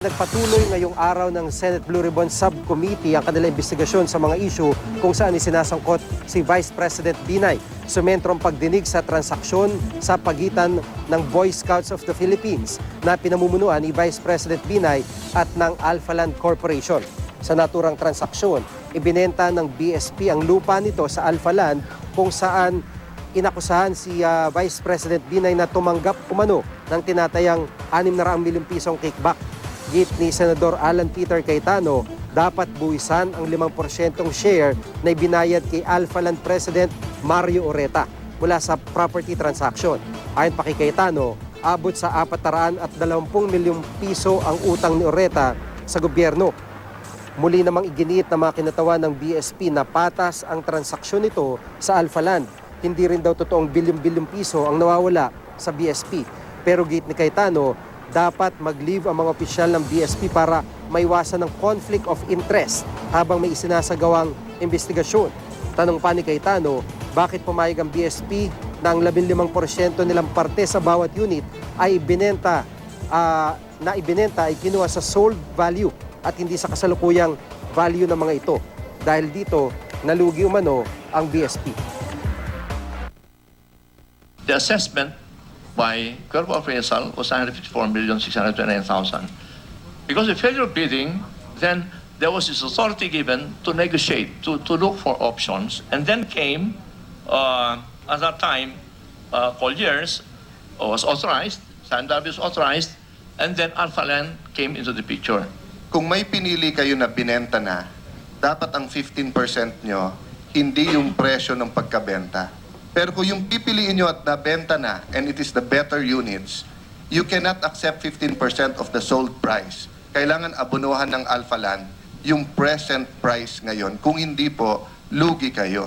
Nagpatuloy ngayong araw ng Senate Blue Ribbon Subcommittee ang kanilang investigasyon sa mga issue kung saan isinasangkot si Vice President Binay. Sumentrong pagdinig sa transaksyon sa pagitan ng Boy Scouts of the Philippines na pinamumunuan ni Vice President Binay at ng Alpha Land Corporation. Sa naturang transaksyon, ibinenta ng BSP ang lupa nito sa Alpha Land kung saan inakusahan si ah, Vice President Binay na tumanggap umano ng tinatayang 600 milyong pisong kickback. Git ni Senador Alan Peter Cayetano, dapat buwisan ang 5% share na ibinayad kay Alpha Land President Mario Oreta mula sa property transaction. Ayon pa kay Cayetano, abot sa 420 milyong piso ang utang ni Oreta sa gobyerno Muli namang iginiit na mga kinatawan ng BSP na patas ang transaksyon nito sa Alpha Land. Hindi rin daw totoong bilyong-bilyong piso ang nawawala sa BSP. Pero gate ni Cayetano, dapat mag-leave ang mga opisyal ng BSP para maiwasan ng conflict of interest habang may isinasagawang investigasyon. Tanong pa ni Cayetano, bakit pumayag ang BSP na ang 15% nilang parte sa bawat unit ay ibinenta ah, na ibinenta ay kinuha sa sold value at hindi sa kasalukuyang value ng mga ito. Dahil dito, nalugi umano ang BSP. The assessment by Corp of Appraisal was 154,629,000. Because of failure of bidding, then there was this authority given to negotiate, to, to look for options, and then came, uh, at that time, uh, Colliers was authorized, Sandab was authorized, and then Alpha Land came into the picture. kung may pinili kayo na binenta na, dapat ang 15% nyo, hindi yung presyo ng pagkabenta. Pero kung yung pipiliin nyo at nabenta na, and it is the better units, you cannot accept 15% of the sold price. Kailangan abunuhan ng Alpha Land yung present price ngayon. Kung hindi po, lugi kayo.